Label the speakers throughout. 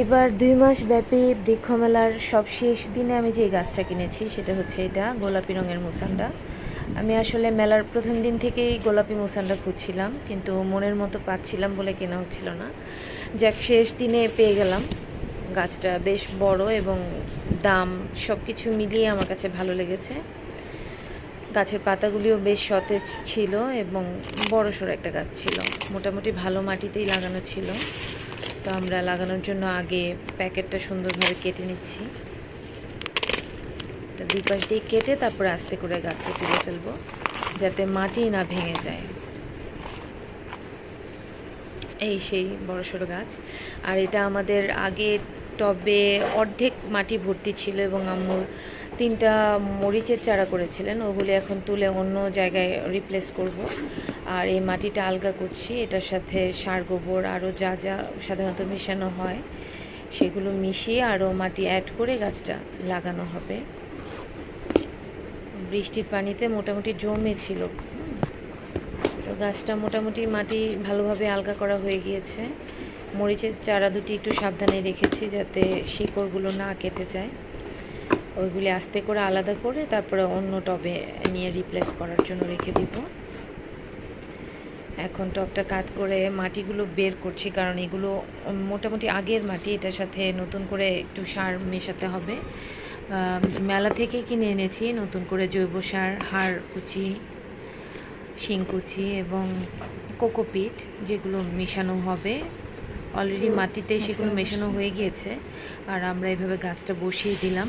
Speaker 1: এবার দুই মাস ব্যাপী বৃক্ষমেলার সব শেষ দিনে আমি যে গাছটা কিনেছি, সেটা হচ্ছে এটা, গোলাপি রঙের মুসান্ডা। আমি আসলে মেলার প্রথম দিন থেকেই গোলাপি মুসান্ডা খুঁজছিলাম, কিন্তু মনের মতো পাচ্ছিলাম বলে কেনা হচ্ছিল না। যাক, শেষ দিনে পেয়ে গেলাম। গাছটা বেশ বড় এবং দাম সব কিছু মিলিয়ে আমার কাছে ভালো লেগেছে। গাছের পাতাগুলিও বেশ সতেজ ছিল এবং বড় সড়ো একটা গাছ ছিল। মোটামুটি ভালো মাটিতেই লাগানো ছিল। তো আমরা লাগানোর জন্য আগে প্যাকেটটা সুন্দরভাবে কেটে নিচ্ছি। দুই পাশ দিয়ে কেটে তারপরে আস্তে করে গাছটা তুলে ফেলব, যাতে মাটি না ভেঙে যায়। এই সেই বড় সড়ো গাছ। আর এটা আমাদের আগে টবে অর্ধেক মাটি ভর্তি ছিল এবং আম্মুর তিনটা মরিচের চারা করেছিলেন। ওগুলি এখন তুলে অন্য জায়গায় রিপ্লেস করব। আর এই মাটিটা আলগা করছি। এটার সাথে সার, গোবর আরও যা যা সাধারণত মেশানো হয়, সেগুলো মিশিয়ে আরও মাটি অ্যাড করে গাছটা লাগানো হবে। বৃষ্টির পানিতে মোটামুটি জমে ছিল। তো গাছটা মোটামুটি মাটি ভালোভাবে আলগা করা হয়ে গিয়েছে। মরিচের চারা দুটি একটু সাবধানে রেখেছি যাতে শিকড়গুলো না কেটে যায়। ওইগুলি আস্তে করে আলাদা করে তারপরে অন্য টবে নিয়ে রিপ্লেস করার জন্য রেখে দিব। এখন টবটা কাত করে মাটিগুলো বের করছি কারণ এগুলো মোটামুটি আগের মাটি এটার সাথে নতুন করে একটু সার মেশাতে হবে। মেলা থেকে কিনে এনেছি নতুন করে জৈব সার হাড় কুচি শিংকুচি এবং কোকোপিট যেগুলো মেশানো হবে। অলরেডি মাটিতে সেগুলো মেশানো হয়ে গিয়েছে আর আমরা এভাবে গাছটা বসিয়ে দিলাম।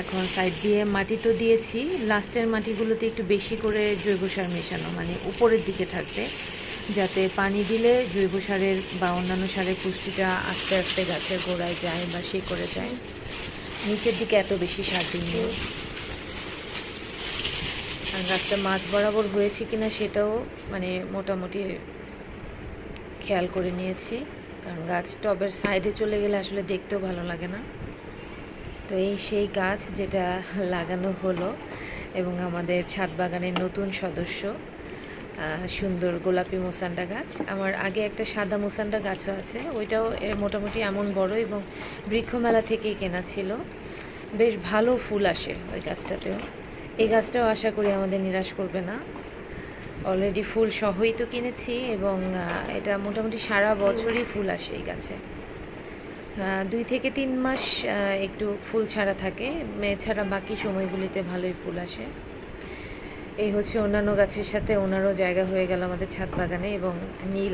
Speaker 1: এখন সাইড দিয়ে মাটি তো দিয়েছি। লাস্টের মাটিগুলোতে একটু বেশি করে জৈব সার মেশানো মানে উপরের দিকে থাকবে, যাতে পানি দিলে জৈব সারের বা অন্যান্য সারের পুষ্টিটা আস্তে আস্তে গাছের গোড়ায় যায় বা সে করে যায়। নিচের দিকে এত বেশি সার দিইনি। আর গাছটা মাছ বরাবর হয়েছে কিনা সেটাও মানে মোটামুটি খেয়াল করে নিয়েছি। কারণ গাছ টবের সাইডে চলে গেলে আসলে দেখতেও ভালো লাগে না। তো এই সেই গাছ যেটা লাগানো হলো এবং আমাদের ছাদ বাগানের নতুন সদস্য সুন্দর গোলাপি মোসান্ডা গাছ। আমার আগে একটা সাদা মোসান্ডা গাছও আছে, ওইটাও মোটামুটি এমন বড় এবং বৃক্ষমেলা থেকেই কেনা ছিল। বেশ ভালো ফুল আসে ওই গাছটাতেও। এই গাছটাও আশা করি আমাদের নিরাশ করবে না। অলরেডি ফুল সহই তো কিনেছি এবং এটা মোটামুটি সারা বছরই ফুল আসে এই গাছে। দুই থেকে তিন মাস একটু ফুল ছাড়া থাকে। এছাড়া বাকি সময়গুলিতে ভালোই ফুল আসে। এই হচ্ছে অন্যান্য গাছের সাথে ওনারও জায়গা হয়ে গেল আমাদের ছাদ বাগানে এবং নীল